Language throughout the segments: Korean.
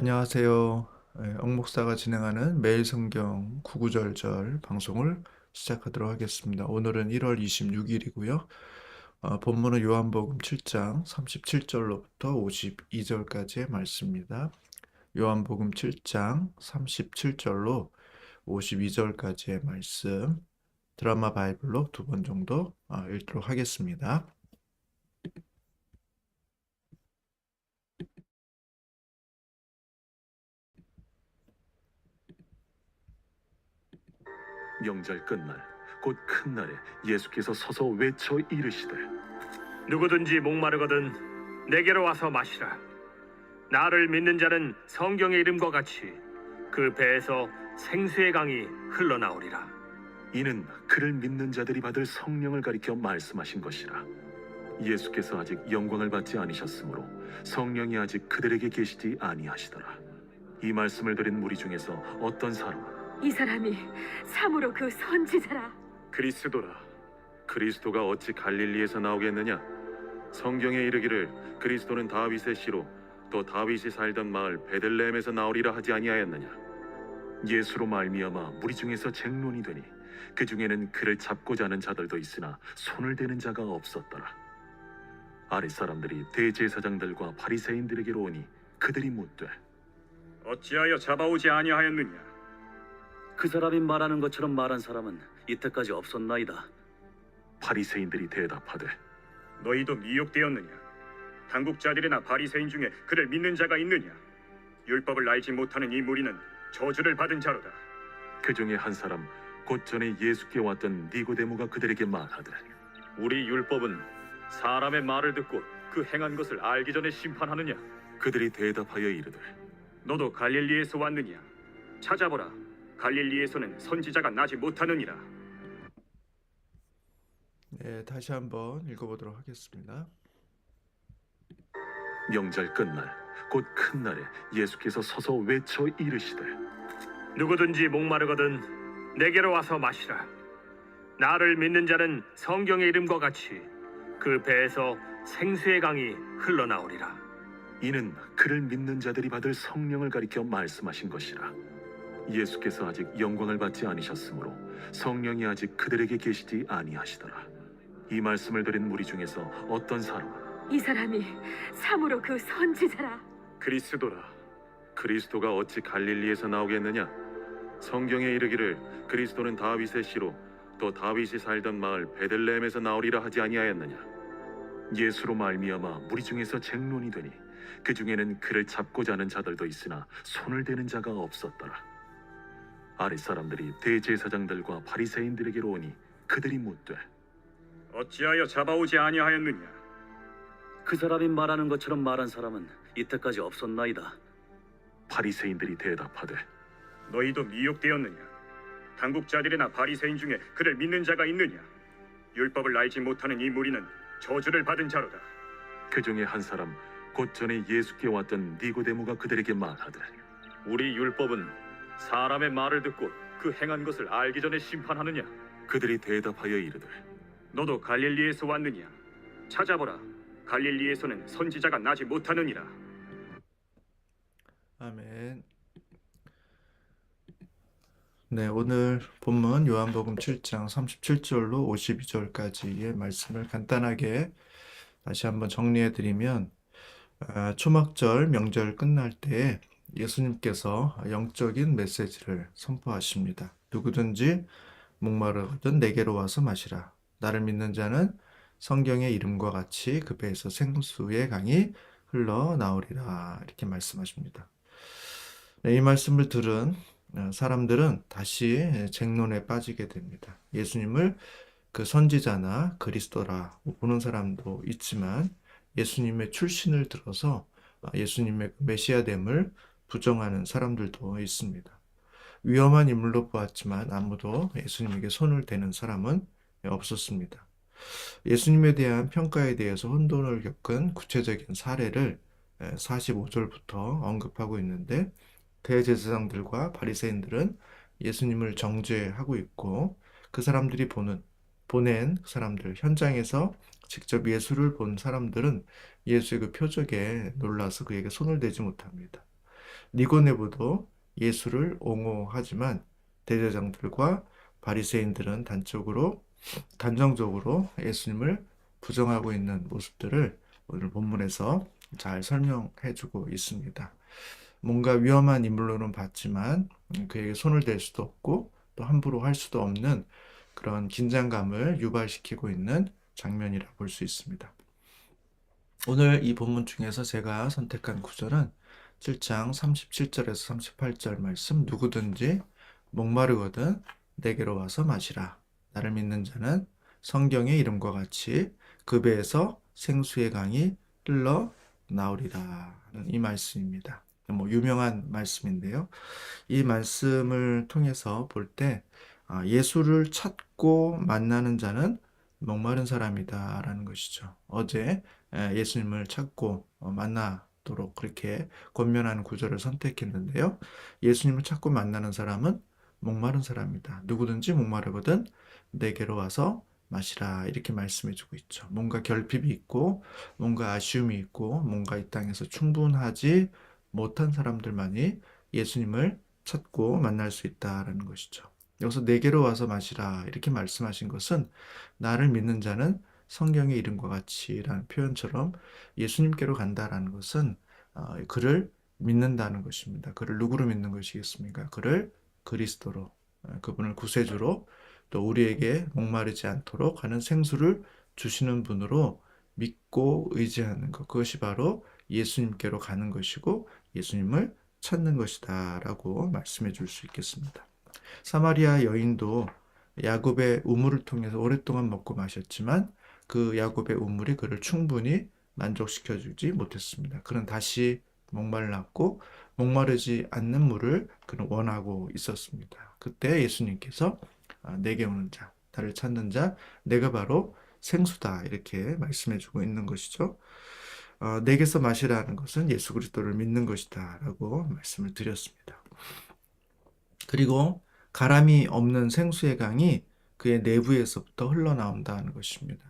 안녕하세요. 예, 옥목사가 진행하는 매일 성경 구구절절 방송을 시작하도록 하겠습니다. 오늘은 1월 26일이고요. 어, 본문은 요한복음 7장 37절로부터 52절까지의 말씀입니다. 요한복음 7장 37절로 52절까지의 말씀 드라마 바이블로 두 번 정도 어, 읽도록 하겠습니다. 명절 끝날 곧 큰 날에 예수께서 서서 외쳐 이르시되 누구든지 목마르거든 내게로 와서 마시라. 나를 믿는 자는 성경의 이름과 같이 그 배에서 생수의 강이 흘러나오리라. 이는 그를 믿는 자들이 받을 성령을 가리켜 말씀하신 것이라 예수께서 아직 영광을 받지 아니셨으므로 성령이 아직 그들에게 계시지 아니하시더라 이 말씀을 드린 무리 중에서 어떤 사람은 이 사람이 참으로 그 선지자라. 그리스도라 그리스도가 어찌 갈릴리에서 나오겠느냐 성경에 이르기를 그리스도는 다윗의 씨로 또 다윗이 살던 마을 베들레헴에서 나오리라 하지 아니하였느냐 예수로 말미암아 무리 중에서 쟁론이 되니 그 중에는 그를 잡고자 하는 자들도 있으나 손을 대는 자가 없었더라 아랫 사람들이 대제사장들과 바리새인들에게로 오니 그들이 묻되 어찌하여 잡아오지 아니하였느냐? 그 사람이 말하는 것처럼 말한 사람은 이때까지 없었나이다. 바리새인들이 대답하되 너희도 미혹되었느냐? 당국자들이나 바리새인 중에 그를 믿는 자가 있느냐? 율법을 알지 못하는 이 무리는 저주를 받은 자로다. 그 중에 한 사람 곧 전에 예수께 왔던 니고데모가 그들에게 말하되 우리 율법은 사람의 말을 듣고 그 행한 것을 알기 전에 심판하느냐? 그들이 대답하여 이르되 너도 갈릴리에서 왔느냐? 찾아보라. 갈릴리에서는 선지자가 나지 못하느니라. 네, 다시 한번 읽어보도록 하겠습니다. 명절 끝날 곧 큰 날에 예수께서 서서 외쳐 이르시되 누구든지 목마르거든 내게로 와서 마시라. 나를 믿는 자는 성경의 이름과 같이 그 배에서 생수의 강이 흘러나오리라. 이는 그를 믿는 자들이 받을 성령을 가리켜 말씀하신 것이라 예수께서 아직 영광을 받지 아니셨으므로 성령이 아직 그들에게 계시지 아니하시더라. 이 말씀을 드린 무리 중에서 어떤 사람은 이 사람이 참으로 그 선지자라. 그리스도라. 그리스도가 어찌 갈릴리에서 나오겠느냐? 성경에 이르기를 그리스도는 다윗의 씨로 또 다윗이 살던 마을 베들레헴에서 나오리라 하지 아니하였느냐? 예수로 말미암아 무리 중에서 쟁론이 되니 그 중에는 그를 잡고자 하는 자들도 있으나 손을 대는 자가 없었더라 아랫 사람들이 대제사장들과 바리새인들에게로 오니 그들이 묻되 어찌하여 잡아오지 아니하였느냐? 그 사람이 말하는 것처럼 말한 사람은 이때까지 없었나이다. 바리새인들이 대답하되 너희도 미혹되었느냐? 당국자들이나 바리새인 중에 그를 믿는 자가 있느냐? 율법을 알지 못하는 이 무리는 저주를 받은 자로다. 그 중에 한 사람 곧 전에 예수께 왔던 니고데모가 그들에게 말하되 우리 율법은 사람의 말을 듣고 그 행한 것을 알기 전에 심판하느냐? 그들이 대답하여 이르되 너도 갈릴리에서 왔느냐? 찾아보라. 갈릴리에서는 선지자가 나지 못하느니라. 아멘. 네, 오늘 본문 요한복음 7장 37절로 52절까지의 말씀을 간단하게 다시 한번 정리해 드리면 아, 초막절 명절 끝날 때 예수님께서 영적인 메시지를 선포하십니다. 누구든지 목마르거든 내게로 와서 마시라. 나를 믿는 자는 성경의 이름과 같이 그 배에서 생수의 강이 흘러나오리라. 이렇게 말씀하십니다. 네, 이 말씀을 들은 어, 사람들은 다시 쟁론에 빠지게 됩니다. 예수님을 그 선지자나 그리스도라 보는 사람도 있지만 예수님의 출신을 들어서 아, 예수님의 메시아됨을 부정하는 사람들도 있습니다. 위험한 인물로 보았지만 아무도 예수님에게 손을 대는 사람은 없었습니다. 예수님에 대한 평가에 대해서 혼돈을 겪은 구체적인 사례를 45절부터 언급하고 있는데 대제사장들과 바리새인들은 예수님을 정죄하고 있고 그 사람들이 보는 보낸 그 사람들 현장에서 직접 예수를 본 사람들은 예수의 그 표적에 놀라서 그에게 손을 대지 못합니다. 니고네보도 예수를 옹호하지만 대제장들과 바리새인들은 단적으로 단정적으로 예수님을 부정하고 있는 모습들을 오늘 본문에서 잘 설명해 주고 있습니다. 뭔가 위험한 인물로는 봤지만 음, 그에게 손을 댈 수도 없고 또 함부로 할 수도 없는 그런 긴장감을 유발시키고 있는 장면이라 볼 수 있습니다. 오늘 이 본문 중에서 제가 선택한 구절은 7장 37절에서 38절 말씀 누구든지 목마르거든 내게로 와서 마시라 나를 믿는 자는 성경의 이름과 같이 그 배에서 생수의 강이 흘러 나오리라 이 말씀입니다. 뭐 유명한 말씀인데요. 이 말씀을 통해서 볼때 아, 예수를 찾고 만나는 자는 목마른 사람이다라는 것이죠. 어제 에, 예수님을 찾고 어, 만나 도록 그렇게 권면하는 구절을 선택했는데요. 예수님을 찾고 만나는 사람은 목마른 사람이다. 누구든지 목마르거든 내게로 와서 마시라 이렇게 말씀해주고 있죠. 뭔가 결핍이 있고 뭔가 아쉬움이 있고 뭔가 이 땅에서 충분하지 못한 사람들만이 예수님을 찾고 만날 수 있다라는 것이죠. 여기서 내게로 와서 마시라 이렇게 말씀하신 것은 나를 믿는 자는 성경의 이름과 같이라는 표현처럼 예수님께로 간다라는 것은 어, 그를 믿는다는 것입니다. 그를 누구로 믿는 것이겠습니까? 그를 그리스도로 어, 그분을 구세주로 또 우리에게 목마르지 않도록 하는 생수를 주시는 분으로 믿고 의지하는 것 그것이 바로 예수님께로 가는 것이고 예수님을 찾는 것이다 라고 말씀해 줄 수 있겠습니다. 사마리아 여인도 야곱의 우물을 통해서 오랫동안 먹고 마셨지만 그 야곱의 우물이 그를 충분히 만족시켜 주지 못했습니다. 그는 다시 목말랐고 목마르지 않는 물을 그는 원하고 있었습니다. 그때 예수님께서 아, 내게 오는 자, 나를 찾는 자, 내가 바로 생수다 이렇게 말씀해 주고 있는 것이죠. 어, 내게서 마시라는 것은 예수 그리스도를 믿는 것이다라고 말씀을 드렸습니다. 그리고 가람이 없는 생수의 강이 그의 내부에서부터 흘러나온다는 것입니다.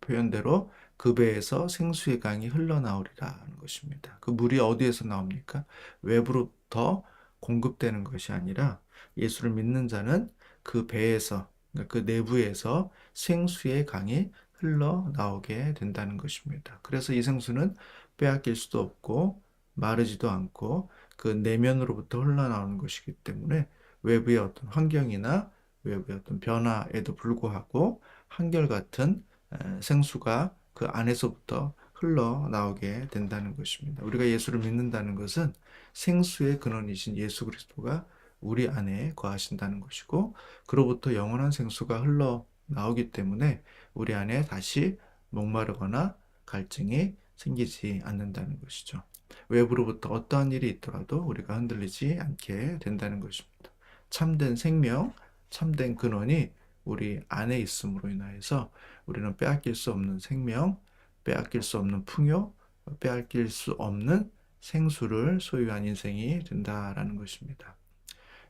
표현대로 그 배에서 생수의 강이 흘러나오리라는 것입니다. 그 물이 어디에서 나옵니까? 외부로부터 공급되는 것이 아니라 예수를 믿는 자는 그 배에서 그러니까 그 내부에서 생수의 강이 흘러나오게 된다는 것입니다. 그래서 이 생수는 빼앗길 수도 없고 마르지도 않고 그 내면으로부터 흘러나오는 것이기 때문에 외부의 어떤 환경이나 외부의 어떤 변화에도 불구하고 한결같은 에, 생수가 그 안에서부터 흘러나오게 된다는 것입니다. 우리가 예수를 믿는다는 것은 생수의 근원이신 예수 그리스도가 우리 안에 거하신다는 것이고 그로부터 영원한 생수가 흘러나오기 때문에 우리 안에 다시 목마르거나 갈증이 생기지 않는다는 것이죠. 외부로부터 어떠한 일이 있더라도 우리가 흔들리지 않게 된다는 것입니다. 참된 생명, 참된 근원이 우리 안에 있음으로 인하여서 우리는 빼앗길 수 없는 생명, 빼앗길 수 없는 풍요, 빼앗길 수 없는 생수를 소유한 인생이 된다라는 것입니다.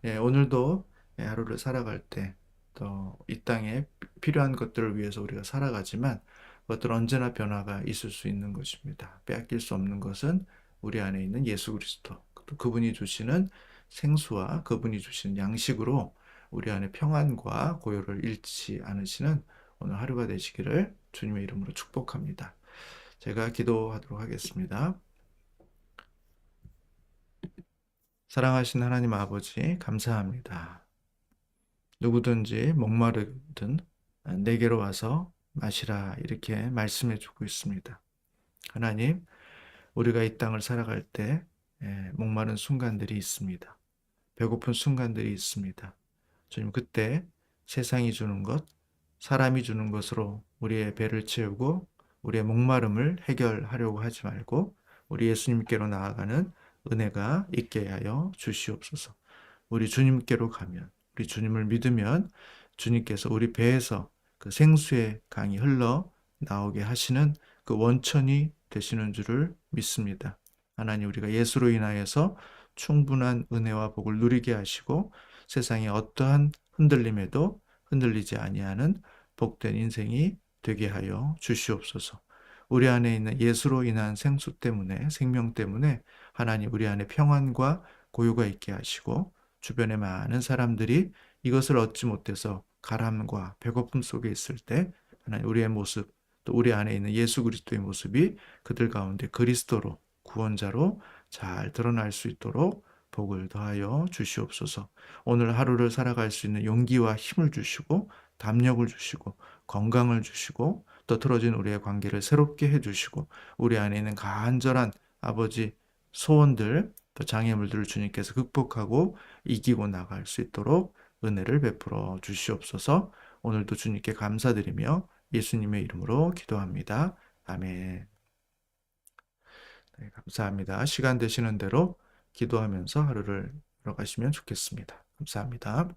예, 오늘도 예, 하루를 살아갈 때 또 이 땅에 필요한 것들을 위해서 우리가 살아가지만 그것들 언제나 변화가 있을 수 있는 것입니다. 빼앗길 수 없는 것은 우리 안에 있는 예수 그리스도, 또 그분이 주시는 생수와 그분이 주시는 양식으로 우리 안에 평안과 고요를 잃지 않으시는 오늘 하루가 되시기를 주님의 이름으로 축복합니다. 제가 기도하도록 하겠습니다. 사랑하신 하나님 아버지, 감사합니다. 누구든지 목마르든 내게로 와서 마시라 이렇게 말씀해 주고 있습니다. 하나님, 우리가 이 땅을 살아갈 때 예, 목마른 순간들이 있습니다. 배고픈 순간들이 있습니다. 주님, 그때 세상이 주는 것, 사람이 주는 것으로 우리의 배를 채우고 우리의 목마름을 해결하려고 하지 말고 우리 예수님께로 나아가는 은혜가 있게 하여 주시옵소서. 우리 주님께로 가면, 우리 주님을 믿으면 주님께서 우리 배에서 그 생수의 강이 흘러 나오게 하시는 그 원천이 되시는 줄을 믿습니다. 하나님 우리가 예수로 인하여서 충분한 은혜와 복을 누리게 하시고 세상의 어떠한 흔들림에도 흔들리지 아니하는 복된 인생이 되게 하여 주시옵소서. 우리 안에 있는 예수로 인한 생수 때문에, 생명 때문에 하나님 우리 안에 평안과 고요가 있게 하시고 주변의 많은 사람들이 이것을 얻지 못해서 가람과 배고픔 속에 있을 때 하나님 우리의 모습 또 우리 안에 있는 예수 그리스도의 모습이 그들 가운데 그리스도로 구원자로 잘 드러날 수 있도록 복을 더하여 주시옵소서. 오늘 하루를 살아갈 수 있는 용기와 힘을 주시고 담력을 주시고 건강을 주시고 또 틀어진 우리의 관계를 새롭게 해 주시고 우리 안에 있는 간절한 아버지 소원들 또 장애물들을 주님께서 극복하고 이기고 나갈 수 있도록 은혜를 베풀어 주시옵소서. 오늘도 주님께 감사드리며 예수님의 이름으로 기도합니다. 아멘. 네, 감사합니다. 시간 되시는 대로 기도하면서 하루를 걸어가시면 좋겠습니다. 감사합니다.